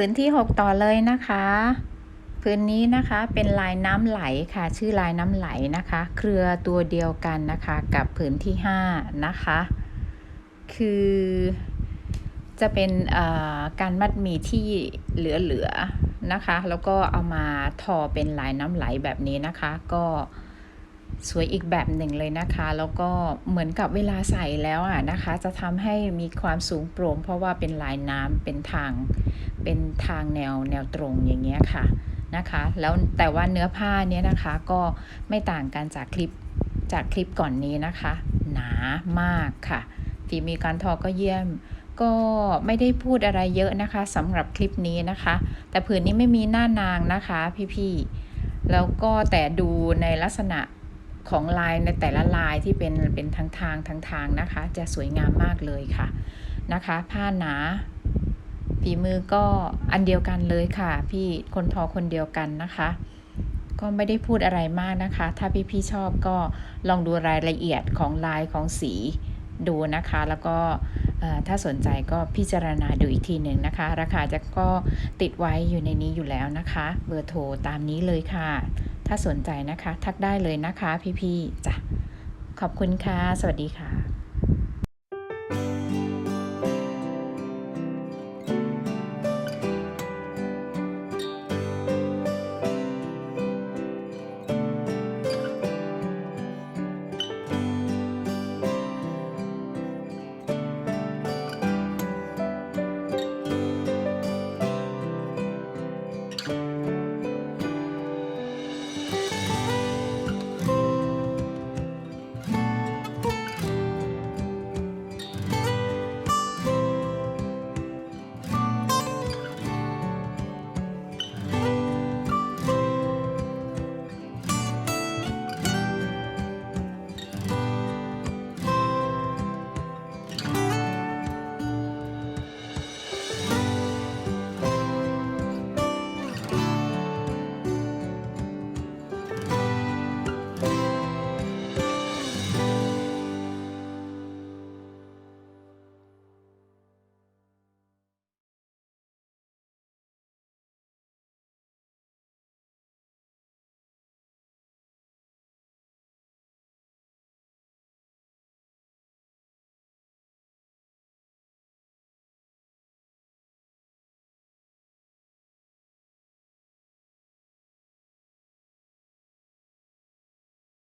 พื้นที่ 6 ต่อเลยนะคะพื้นนี้นะคะเป็นลายน้ำไหลค่ะ ชื่อลายน้ำไหลนะคะ เครือตัวเดียวกันนะคะ กับพื้นที่ 5 นะคะ คือจะเป็นเอ่อการมัดมีที่เหลือๆนะคะ แล้วก็เอามาทอเป็นลายน้ำไหลแบบนี้นะคะ ก็ สวยอีกแบบหนึ่งเลยนะคะ แล้วก็เหมือนกับเวลาใส่แล้วอะนะคะ จะทำให้มีความสูงโปร่งเพราะว่าเป็นลายน้ำเป็นทาง เป็นทางแนวแนวตรงอย่างเงี้ยค่ะนะคะ แล้วแต่ว่าเนื้อผ้าเนี้ยนะคะก็ไม่ต่างกันจากคลิปจากคลิปก่อนนี้นะคะ หนามากค่ะฝีมือการทอก็เยี่ยม ก็ไม่ได้พูดอะไรเยอะนะคะสำหรับคลิปนี้นะคะ แต่ผืนนี้ไม่มีหน้านางนะคะพี่ๆแล้วก็แต่ดูในลักษณะ ของลายในแต่ละลายที่เป็นเป็นทางทางทางทางนะคะ จะสวยงามมากเลยค่ะนะคะ ผ้าหนาฝีมือก็อันเดียวกันเลยค่ะ พี่คนทอคนเดียวกันนะคะ ก็ไม่ได้พูดอะไรมากนะคะ ถ้าพี่ๆชอบก็ลองดูรายละเอียดของลายของสีดูนะคะ แล้วก็ ถ้าสนใจก็พิจารณาดูอีกทีหนึ่งนะคะ ราคาจะก็ติดไว้อยู่ในนี้อยู่แล้วนะคะ เบอร์โทรตามนี้เลยค่ะ ถ้าสนใจนะคะ ทักได้เลยนะคะพี่ๆจ้ะขอบคุณค่ะ สวัสดีค่ะ you